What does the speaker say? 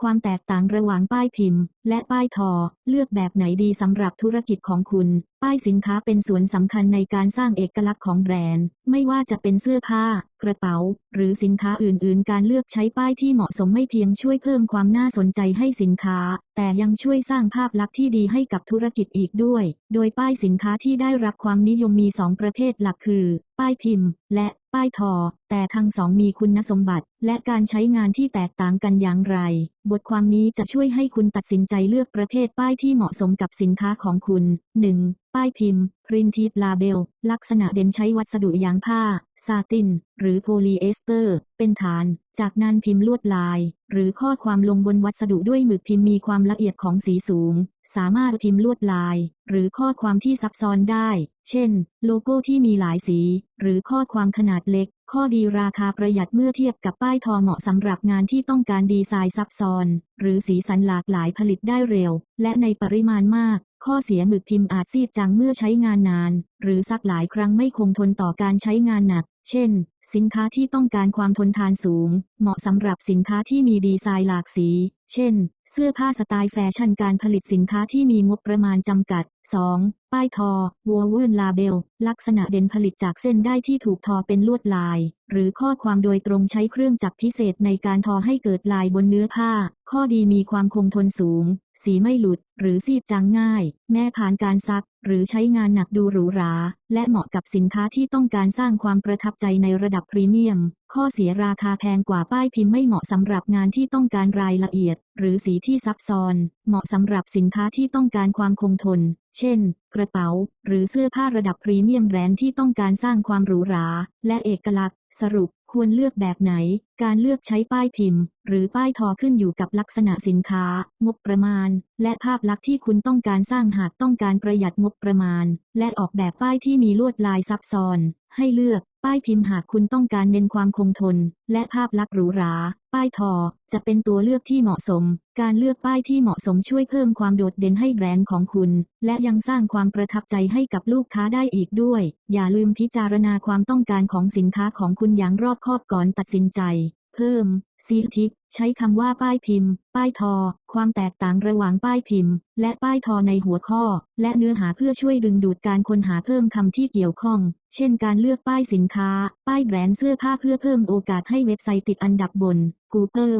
ความแตกต่างระหว่างป้ายพิมพ์ และป้ายทอ เลือกแบบไหนดีสำหรับธุรกิจของคุณ ป้ายสินค้าเป็นส่วนสำคัญในการสร้างเอกลักษณ์ของแบรนด์ ไม่ว่าจะเป็นเสื้อผ้า กระเป๋า หรือสินค้าอื่นๆ การเลือกใช้ป้ายที่เหมาะสมไม่เพียงช่วยเพิ่มความน่าสนใจให้สินค้า แต่ยังช่วยสร้างภาพลักษณ์ที่ดีให้กับธุรกิจอีกด้วย โดยป้ายสินค้าที่ได้รับความนิยมมี 2 ประเภทหลักคือ ป้ายพิมพ์ และป้ายทอ แต่ทั้งสองมีคุณสมบัติ และการใช้งานที่แตกต่างกันอย่างไร บทความนี้จะช่วยให้คุณตัดสินใจเลือกประเภทป้ายที่เหมาะสมกับสินค้าของคุณ 1. ป้ายพิมพ์ พรินทีดลาเบล ลักษณะเด่นใช้วัสดุยางผ้า ซาติน หรือโพลีเอสเตอร์ เป็นฐาน จากนั้นพิมพ์ลวดลาย หรือข้อความลงบนวัสดุด้วยหมึกพิมพ์มีความละเอียดของสีสูง สามารถพิมพ์ลวดลาย หรือข้อความที่ซับซ้อนได้ เช่น โลโก้ที่มีหลายสี หรือข้อความขนาดเล็ก ข้อดีราคาประหยัดเมื่อเทียบกับป้ายทอเหมาะสำหรับงานที่ต้องการดีไซน์ซับซ้อน หรือสีสันหลากหลายผลิตได้เร็ว และในปริมาณมาก ข้อเสียหมึกพิมพ์อาจซีดจังเมื่อใช้งานนาน หรือซักหลายครั้งไม่คงทนต่อการใช้งานหนัก เช่น สินค้าที่ต้องการความทนทานสูง เหมาะสำหรับสินค้าที่มีดีไซน์หลากสี เช่น เสื้อผ้าสไตล์แฟชั่นการผลิตสินค้าที่มีงบประมาณจำกัด 2. ป้ายทอวัววื่นลาเบล ลักษณะเด่นผลิตจากเส้นได้ที่ถูกทอเป็นลวดลาย หรือข้อความโดยตรงใช้เครื่องจักรพิเศษในการทอให้เกิดลายบนเนื้อผ้า ข้อดีมีความคงทนสูง สีไม่หลุด หรือซีดจางง่าย แม้ผ่านการซัก หรือใช้งานหนักดูหรูหรา และเหมาะกับสินค้าที่ต้องการสร้างความประทับใจในระดับพรีเมียม ข้อเสียราคาแพงกว่าป้ายพิมพ์ไม่เหมาะสำหรับงานที่ต้องการรายละเอียด หรือสีที่ซับซ้อน เหมาะสำหรับสินค้าที่ต้องการความคงทน เช่น กระเป๋า หรือเสื้อผ้าระดับพรีเมียมแบรนด์ที่ต้องการสร้างความหรูหรา และเอกลักษณ์ สรุปควรเลือกแบบไหน การเลือกใช้ป้ายพิมพ์ หรือป้ายทอขึ้นอยู่กับลักษณะสินค้า งบประมาณ และภาพลักษณ์ที่คุณต้องการสร้างหากต้องการประหยัดงบประมาณ และออกแบบป้ายที่มีลวดลายซับซ้อน ให้เลือก ป้ายพิมพ์หากคุณต้องการเน้นความคงทน และภาพลักษณ์หรูหรา ป้ายทอ จะเป็นตัวเลือกที่เหมาะสม การเลือกป้ายที่เหมาะสมช่วยเพิ่มความโดดเด่นให้แบรนด์ของคุณ และยังสร้างความประทับใจให้กับลูกค้าได้อีกด้วย อย่าลืมพิจารณาความต้องการของสินค้าของคุณอย่างรอบคอบก่อนตัดสินใจ เพิ่มซีทิป ใช้คำว่าป้ายพิมพ์ ป้ายทอ ความแตกต่างระหว่างป้ายพิมพ์ และป้ายทอในหัวข้อ และเนื้อหาเพื่อช่วยดึงดูดการค้นหาเพิ่มคำที่เกี่ยวข้อง เช่นการเลือกป้ายสินค้า ป้ายแบรนด์เสื้อผ้าเพื่อเพิ่มโอกาสให้เว็บไซต์ติดอันดับบน Google